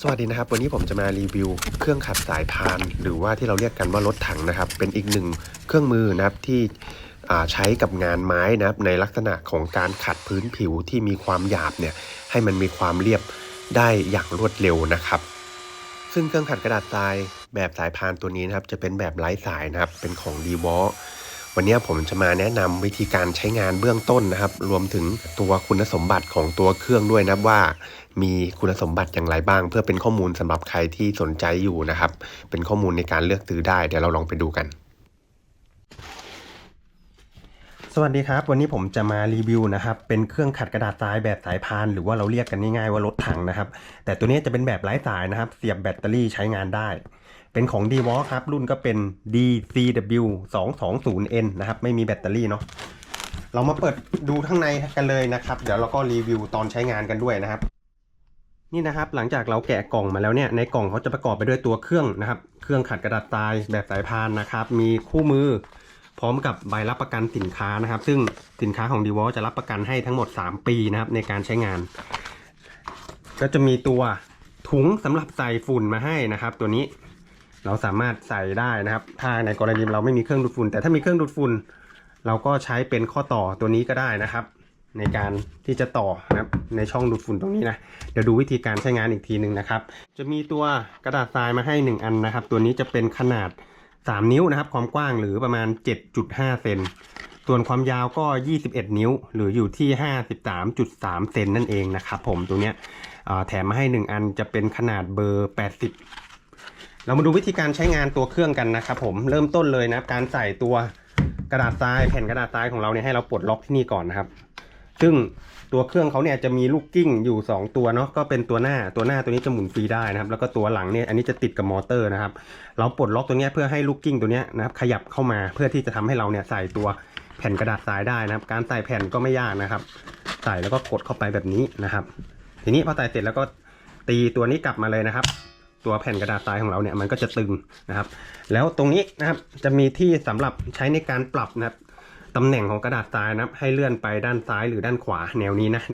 สวัสดีนะครับ วันนี้ผมจะมารีวิวเครื่องขัดสายพาน หรือว่าที่เราเรียกกันว่ารถถังนะครับ เป็นอีกหนึ่งเครื่องมือนะครับที่ใช้กับงานไม้นะครับ ในลักษณะของการขัดพื้นผิวที่มีความหยาบเนี่ยให้มันมีความเรียบได้อย่างรวดเร็วนะครับ ซึ่งเครื่องขัดกระดาษทรายแบบสายพานตัวนี้นะครับ จะเป็นแบบไร้สายนะครับเป็นของดีวอ วันนี้ผมจะมาแนะนำวิธีการใช้งานเบื้องต้นนะครับ รวมถึงตัวคุณสมบัติของตัวเครื่องด้วยนะว่า มีคุณสมบัติอย่างไรบ้าง เพื่อเป็นข้อมูลสำหรับใครที่สนใจอยู่นะครับ เป็นข้อมูลในการเลือกซื้อได้เดี๋ยวเราลองไปดูกัน สวัสดีครับ วันนี้ผมจะมารีวิวนะครับ เป็นเครื่องขัดกระดาษทรายแบบสายพาน หรือว่าเราเรียกกันง่ายๆว่ารถถังนะครับ แต่ตัวนี้จะเป็นแบบไร้สายนะครับ เสียบแบตเตอรี่ใช้งานได้ เป็นของ d w a l ครับ รุ่นก็เป็น DCW 220N นะครับ ไม่มีแบตเตอรี่เนาะเรามาเปิดดูข้างในกันเลยนะครับ เดี๋ยวเราก็รีวิวตอนใช้งานกันด้วยนะครับ นี่นะครับหลังจากเราแกะกล่องมาแล้วเนี่ยในกล่องเขาจะประกอบไปด้วยตัวเครื่องนะครับ เครื่องขัดกระดาษทรายแบบสายพานนะครับ มีคู่มือพร้อมกับใบรับประกันสินค้านะครับ ซึ่งสินค้าของ d w a l จะรับประกันให้ทั้งหมด 3 ปีนะครับในการใช้งาน ก็จะมีตัวถุงสำหรับใส่ฝุ่นมาให้นะครับ ตัวนี้ เราสามารถใส่ได้นะครับ ถ้าในกรณีเราไม่มีเครื่องดูดฝุ่น แต่ถ้ามีเครื่องดูดฝุ่น เราก็ใช้เป็นข้อต่อตัวนี้ก็ได้นะครับ ในการที่จะต่อนะครับในช่องดูดฝุ่นตรงนี้นะเดี๋ยวดูวิธีการใช้งานอีกทีหนึ่งนะครับ จะมีตัวกระดาษทรายมาให้ 1 อันนะครับ ตัวนี้จะเป็นขนาด 3 นิ้วนะครับ ความกว้างหรือประมาณ 7.5เซนส่วนความยาวก็ 21 นิ้ว หรืออยู่ที่ 53.3 เซนนั่นเองนะครับผมตัวเนี้ยแถมมาให้ 1 อันจะเป็นขนาดเบอร์ 80 เรามาดูวิธีการใช้งานตัวเครื่องกันนะครับผมเริ่มต้นเลยนะการใส่ตัวกระดาษทรายแผ่นกระดาษทรายของเราเนี่ยให้เราปลดล็อกที่นี่ก่อนนะครับ ซึ่งตัวเครื่องเขาเนี่ยจะมีลูกกิ้งอยู่ 2 ตัวเนาะก็เป็นตัวหน้าตัวหน้าตัวนี้จะหมุนฟรีได้นะครับ แล้วก็ตัวหลังเนี่ยอันนี้จะติดกับมอเตอร์นะครับ เราปลดล็อกตัวนี้เพื่อให้ลูกกิ้งตัวนี้นะครับขยับเข้ามาเพื่อที่จะทำให้เราเนี่ยใส่ตัวแผ่นกระดาษทรายได้นะครับ การใส่แผ่นก็ไม่ยากนะครับ ใส่แล้วก็กดเข้าไปแบบนี้นะครับ ทีนี้พอใส่เสร็จแล้วก็ตีตัวนี้กลับมาเลยนะครับ ตัวแผ่นกระดาษทรายของเราเนี่ยมันก็จะตึงนะครับ แล้วตรงนี้นะครับจะมีที่สำหรับใช้ในการปรับนะครับตำแหน่งของกระดาษทรายนะครับ ให้เลื่อนไปด้านซ้ายหรือด้านขวาแนวนี้นะ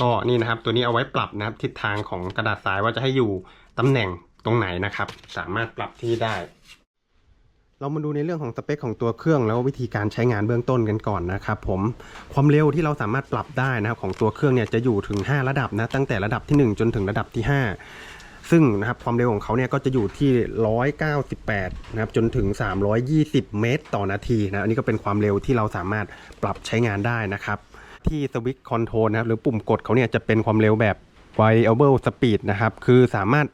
ก็นี่นะครับตัวนี้เอาไว้ปรับนะครับทิศทางของกระดาษทรายว่าจะให้อยู่ตำแหน่งตรงไหนนะครับ สามารถปรับที่ได้ เรามาดูในเรื่องของสเปคของตัวเครื่องแล้ววิธีการใช้งานเบื้องต้นกันก่อนนะครับผมความเร็วที่เราสามารถปรับได้นะครับของตัวเครื่องเนี่ยจะอยู่ถึง 5 ระดับนะตั้งแต่ระดับที่ 1 จนถึงระดับที่ 5 ซึ่งนะครับความเร็วของเขาเนี่ยก็จะอยู่ที่ 198นะครับจนถึง 320 เมตร ต่อนาทีนะอันนี้ก็เป็นความเร็วที่เราสามารถปรับใช้งานได้นะครับที่สวิตช์คอนโทรลนะครับหรือปุ่มกดเขาเนี่ยจะเป็นความเร็วแบบ variable speed นะครับคือสามารถ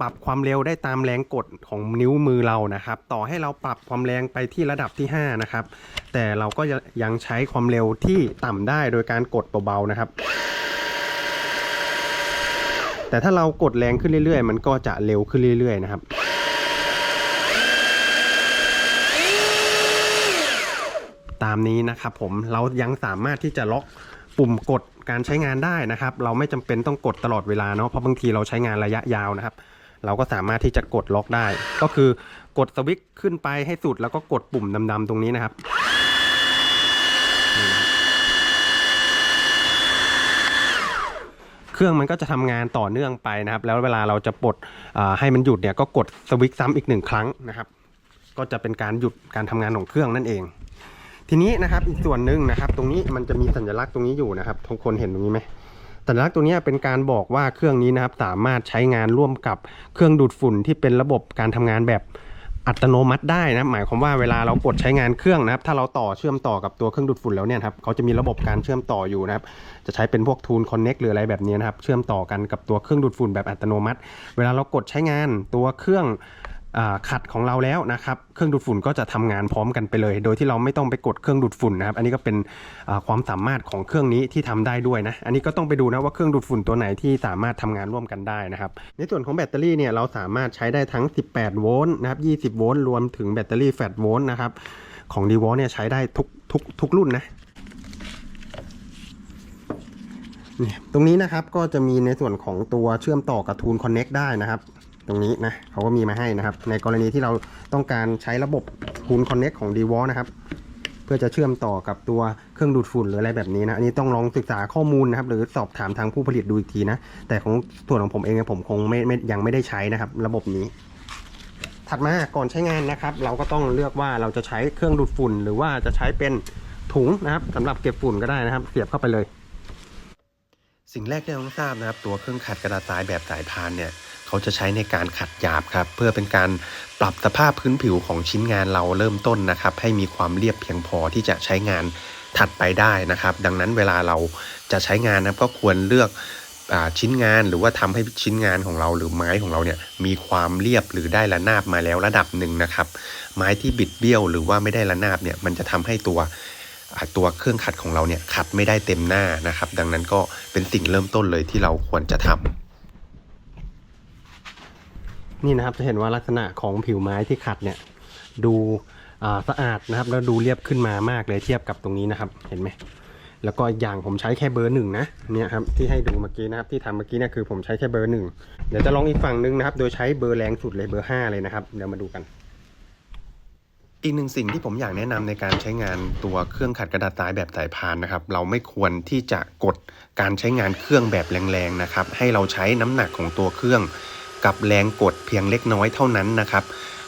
ปรับความเร็วได้ตามแรงกดของนิ้วมือเรานะครับ ต่อให้เราปรับความแรงไปที่ระดับที่ 5 นะครับ แต่เราก็ยังใช้ความเร็วที่ต่ำได้โดยการกดเบาๆนะครับ แต่ถ้าเรากดแรงขึ้นเรื่อยๆ มันก็จะเร็วขึ้นเรื่อยๆนะครับตามนี้นะครับผมเรายังสามารถที่จะล็อกปุ่มกดการใช้งานได้นะครับ เราไม่จำเป็นต้องกดตลอดเวลาเนาะเพราะบางทีเราใช้งานระยะยาวนะครับ เราก็สามารถที่จะกดล็อกได้ ก็คือกดสวิตช์ขึ้นไปให้สุดแล้วก็กดปุ่มดำๆตรงนี้นะครับครับเครื่องมันก็จะทำงานต่อเนื่องไปนะครับ แล้วเวลาเราจะปลดให้มันหยุดเนี่ยก็กดสวิตช์ซ้ำอีกหนึ่งครั้งนะครับ ก็จะเป็นการหยุดการทำงานของเครื่องนั่นเอง ทีนี้นะครับอีกส่วนหนึ่งนะครับ ตรงนี้มันจะมีสัญลักษณ์ตรงนี้อยู่นะครับทุกคนเห็นตรงนี้ไหม สัญลักษณ์ตรงนี้เป็นการบอกว่าเครื่องนี้นะครับสามารถใช้งานร่วมกับเครื่องดูดฝุ่นที่เป็นระบบการทำงานแบบอัตโนมัติได้นะหมายความว่าเวลาเรากดใช้งานเครื่องนะครับ ถ้าเราต่อเชื่อมต่อกับตัวเครื่องดูดฝุ่นแล้วเนี่ยครับเขาจะมีระบบการเชื่อมต่ออยู่นะครับ จะใช้เป็นพวกทูนคอนเน็กหรืออะไรแบบนี้นะครับ เชื่อมต่อกันกับตัวเครื่องดูดฝุ่นแบบอัตโนมัติ เวลาเรากดใช้งานตัวเครื่อง ขัดของเราแล้วนะครับเครื่องดูดฝุ่นก็จะทำงานพร้อมกันไปเลย โดยที่เราไม่ต้องไปกดเครื่องดูดฝุ่นนะครับอันนี้ก็เป็นความสามารถของเครื่องนี้ที่ทำได้ด้วยนะอันนี้ก็ต้องไปดูนะว่าเครื่องดูดฝุ่นตัวไหนที่สามารถทำงานร่วมกันได้นะครับในส่วนของแบตเตอรี่เนี่ยเราสามารถใช้ได้ทั้ง 18 โวลต์นะครับ20 โวลต์รวมถึงแบตเตอรี่แฟลตโวลต์นะครับของ d w a l เนี่ยใช้ได้ทุกทุกทุกรุ่นนะนี่ตรงนี้นะครับก็จะมีในส่วนของตัวเชื่อมต่อกับทูนคอนเน็กได้นะครับ ตรงนี้นะเขาก็มีมาให้นะครับ ในกรณีที่เราต้องการใช้ระบบคูณคอนเน็กของ d w a l นะครับ เพื่อจะเชื่อมต่อกับตัวเครื่องดูดฝุ่นหรืออะไรแบบนี้นะ อันนี้ต้องลองศึกษาข้อมูลนะครับ หรือสอบถามทางผู้ผลิตดูอีกทีนะ แต่ของส่วนของผมเองเนี่ยผมคงไม่ไม่ยังไม่ได้ใช้นะครับ ระบบนี้ ถัดมาก่อนใช้งานนะครับ เราก็ต้องเลือกว่าเราจะใช้เครื่องดูดฝุ่น หรือว่าจะใช้เป็นถุงนะครับสำหรับเก็บฝุ่นก็ได้นะครับ เสียบเข้าไปเลย สิ่งแรกที่เราต้องทราบนะครับ ตัวเครื่องขัดกระดาษทรายแบบสายพานเนี่ย เขาจะใช้ในการขัดหยาบครับ เพื่อเป็นการปรับสภาพพื้นผิวของชิ้นงานเราเริ่มต้นนะครับ ให้มีความเรียบเพียงพอที่จะใช้งานถัดไปได้นะครับ ดังนั้นเวลาเราจะใช้งานนะครับก็ควรเลือกอชิ้นงานหรือว่าทำให้ชิ้นงานของเราหรือไม้ของเราเนี่ยมีความเรียบหรือได้ระนาบมาแล้วระดับหนึ่งนะครับ ไม้ที่บิดเบี้ยวหรือว่าไม่ได้ระนาบเนี่ยมันจะทำให้ตัวตัวเครื่องขัดของเราเนี่ยขัดไม่ได้เต็มหน้านะครับ ดังนั้นก็เป็นสิ่งเริ่มต้นเลยที่เราควรจะทำ นี่นะครับจะเห็นว่าลักษณะของผิวไม้ที่ขัดเนี่ยดูสะอาดนะครับ แล้วดูเรียบขึ้นมามากเลยเทียบกับตรงนี้นะครับ เห็นไหมแล้วก็อย่างผมใช้แค่เบอร์หนึ่งนะเนี่ยครับที่ให้ดูเมื่อกี้นะครับที่ทำเมื่อกี้เนี่ยคือผมใช้แค่เบอร์หนึ่งเดี๋ยวจะลองอีกฝั่งหนึงนะครับ โดยใช้เบอร์แรงสุดเลยเบอร์ห้าเลยนะครับเดี๋ยวมาดูกัน อีกหนึ่งสิ่งที่ผมอยากแนะนำในการใช้งานตัวเครื่องขัดกระดาษทรายแบบสายพานนะครับ เราไม่ควรที่จะกดการใช้งานเครื่องแบบแรงๆนะครับ ให้เราใช้น้ำหนักของตัวเครื่อง กับแรงกดเพียงเล็กน้อยเท่านั้นนะครับ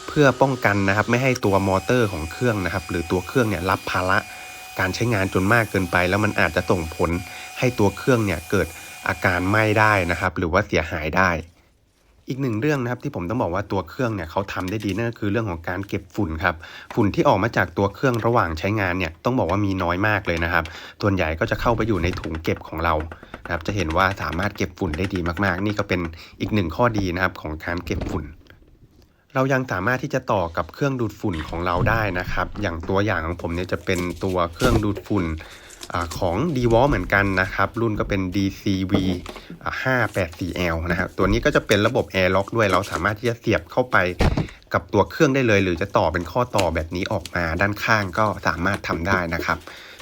เพื่อป้องกันนะครับไม่ให้ตัวมอเตอร์ของเครื่องนะครับ หรือตัวเครื่องเนี่ยรับภาระการใช้งานจนมากเกินไป แล้วมันอาจจะส่งผลให้ตัวเครื่องเนี่ยเกิดอาการไหม้ได้นะครับ หรือว่าเสียหายได้ อีกหนึ่งเรื่องนะครับที่ผมต้องบอกว่าตัวเครื่องเนี่ยเขาทำได้ดีนั่นก็คือเรื่องของการเก็บฝุ่นครับฝุ่นที่ออกมาจากตัวเครื่องระหว่างใช้งานเนี่ยต้องบอกว่ามีน้อยมากเลยนะครับส่วนใหญ่ก็จะเข้าไปอยู่ในถุงเก็บของเรานะครับจะเห็นว่าสามารถเก็บฝุ่นได้ดีมากๆ นี่ก็เป็นอีกหนึ่งข้อดีนะครับของการเก็บฝุ่นเรายังสามารถที่จะต่อกับเครื่องดูดฝุ่นของเราได้นะครับ อย่างตัวอย่างของผมเนี่ยจะเป็นตัวเครื่องดูดฝุ่น อของ d w a l เหมือนกันนะครับ รุ่นก็เป็น DCV 584L นะครับตัวนี้ก็จะเป็นระบบ Air Lock ด้วยเราสามารถที่จะเสียบเข้าไปกับตัวเครื่องได้เลย หรือจะต่อเป็นข้อต่อแบบนี้ออกมาด้านข้างก็สามารถทำได้นะครับ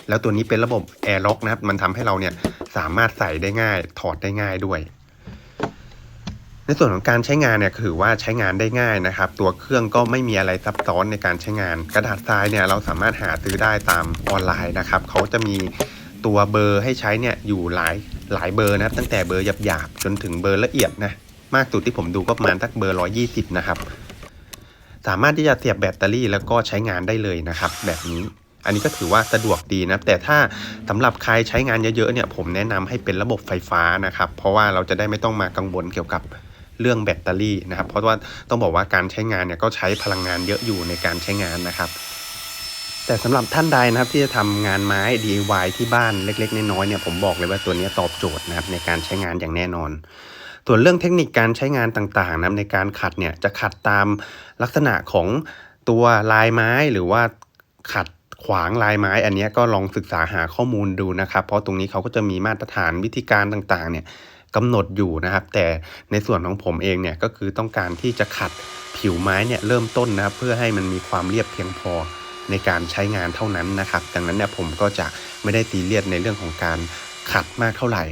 แล้วตัวนี้เป็นระบบ Air Lock นะครับมันทำให้เราเนี่ยสามารถใส่ได้ง่ายถอดได้ง่ายด้วย ในส่วนของการใช้งานเนี่ยถือว่าใช้งานได้ง่ายนะครับ ตัวเครื่องก็ไม่มีอะไรซับซ้อนในการใช้งาน กระดาษทรายเนี่ยเราสามารถหาซื้อได้ตามออนไลน์นะครับเขาจะมีตัวเบอร์ให้ใช้เนี่ยอยู่หลายหลายเบอร์นะครับ ตั้งแต่เบอร์หยาบๆจนถึงเบอร์ละเอียดนะมากสุดที่ผมดูก็ประมาณสักเบอร์ 120 นะครับ สามารถที่จะเสียบแบตเตอรี่แล้วก็ใช้งานได้เลยนะครับ แบบนี้อันนี้ก็ถือว่าสะดวกดีนะแต่ถ้าสำหรับใครใช้งานเยอะๆเนี่ยผมแนะนำให้เป็นระบบไฟฟ้านะครับ เพราะว่าเราจะได้ไม่ต้องมากังวลเกี่ยวกับ เรื่องแบตเตอรี่นะครับ เพราะว่าต้องบอกว่าการใช้งานเนี่ยก็ใช้พลังงานเยอะอยู่ในการใช้งานนะครับ แต่สำหรับท่านใดนะครับที่จะทำงานไม้ DIY ที่บ้านเล็กๆน้อยๆเนี่ยผมบอกเลยว่าตัวนี้ตอบโจทย์นะครับในการใช้งานอย่างแน่นอนส่วนเรื่องเทคนิคการใช้งานต่างๆนะในการขัดเนี่ยจะขัดตามลักษณะของตัวลายไม้หรือว่าขัดขวางลายไม้ อันนี้ก็ลองศึกษาหาข้อมูลดูนะครับ เพราะตรงนี้เขาก็จะมีมาตรฐานวิธีการต่างๆเนี่ย กำหนดอยู่นะครับ แต่ในส่วนของผมเองเนี่ยก็คือต้องการที่จะขัดผิวไม้เนี่ยเริ่มต้นนะครับ เพื่อให้มันมีความเรียบเพียงพอในการใช้งานเท่านั้นนะครับ ดังนั้นเนี่ยผมก็จะไม่ได้ซีเรียสในเรื่องของการขัดมากเท่าไหร่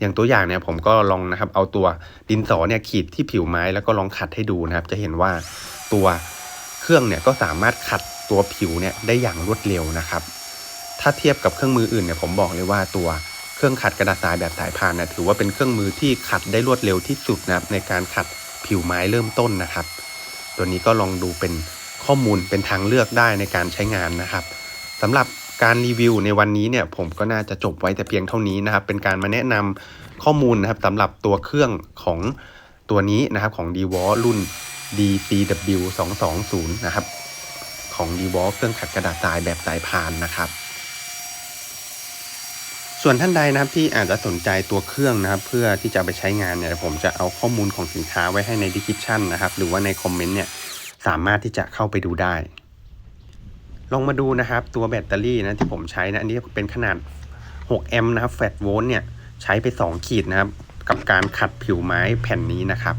อย่างตัวอย่างเนี่ยผมก็ลองนะครับเอาตัวดินสอเนี่ยขีดที่ผิวไม้แล้วก็ลองขัดให้ดูนะครับ จะเห็นว่าตัวเครื่องเนี่ยก็สามารถขัดตัวผิวเนี่ยได้อย่างรวดเร็วนะครับ ถ้าเทียบกับเครื่องมืออื่นเนี่ยผมบอกเลยว่าตัว เครื่องขัดกระดาษทรายแบบสายพานนี่ยถือว่าเป็นเครื่องมือที่ขัดได้รวดเร็วที่สุดนะครับในการขัดผิวไม้เริ่มต้นนะครับ ตัวนี้ก็ลองดูเป็นข้อมูลเป็นทางเลือกได้ในการใช้งานนะครับสำหรับการรีวิวในวันนี้เนี่ยผมก็น่าจะจบไว้แต่เพียงเท่านี้นะครับ เป็นการมาแนะนำข้อมูลนะครับสำหรับตัวเครื่องของตัวนี้นะครับของ d w a l รุ่น DCW 220 นะครับของ d w a l เครื่องขัดกระดาษทรายแบบสายพานนะครับ ส่วนท่านใดนะครับที่อาจจะสนใจตัวเครื่องนะครับ เพื่อที่จะไปใช้งานเนี่ยผมจะเอาข้อมูลของสินค้าไว้ให้ใน description นะครับ หรือว่าในคอมเมนต์เนี่ยสามารถที่จะเข้าไปดูได้ ลองมาดูนะครับตัวแบตเตอรี่นะที่ผมใช้นะอันนี้เป็นขนาด 6 แอมป์นะครับแฟลตโวลต์เนี่ยใช้ไป 2 ขีดนะครับกับการขัดผิวไม้แผ่นนี้นะครับ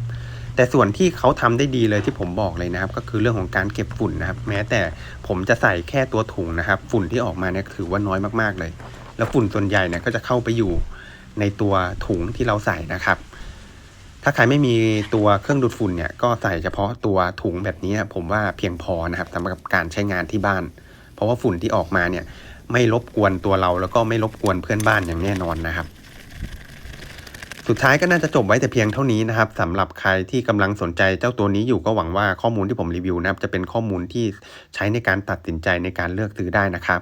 แต่ส่วนที่เขาทำได้ดีเลยที่ผมบอกเลยนะครับ ก็คือเรื่องของการเก็บฝุ่นนะครับ แม้แต่ผมจะใส่แค่ตัวถุงนะครับ ฝุ่นที่ออกมาเนี่ยถือว่าน้อยมากๆเลย แล้วฝุ่นส่วนใหญ่เนี่ยก็จะเข้าไปอยู่ในตัวถุงที่เราใส่นะครับ ถ้าใครไม่มีตัวเครื่องดูดฝุ่นเนี่ยก็ใส่เฉพาะตัวถุงแบบนี้ผมว่าเพียงพอนะครับสำหรับการใช้งานที่บ้าน เพราะว่าฝุ่นที่ออกมาเนี่ยไม่รบกวนตัวเราแล้วก็ไม่รบกวนเพื่อนบ้านอย่างแน่นอนนะครับ สุดท้ายก็น่าจะจบไว้แต่เพียงเท่านี้นะครับสำหรับใครที่กำลังสนใจเจ้าตัวนี้อยู่ก็หวังว่าข้อมูลที่ผมรีวิวนะครับจะเป็นข้อมูลที่ใช้ในการตัดสินใจในการเลือกซื้อได้นะครับ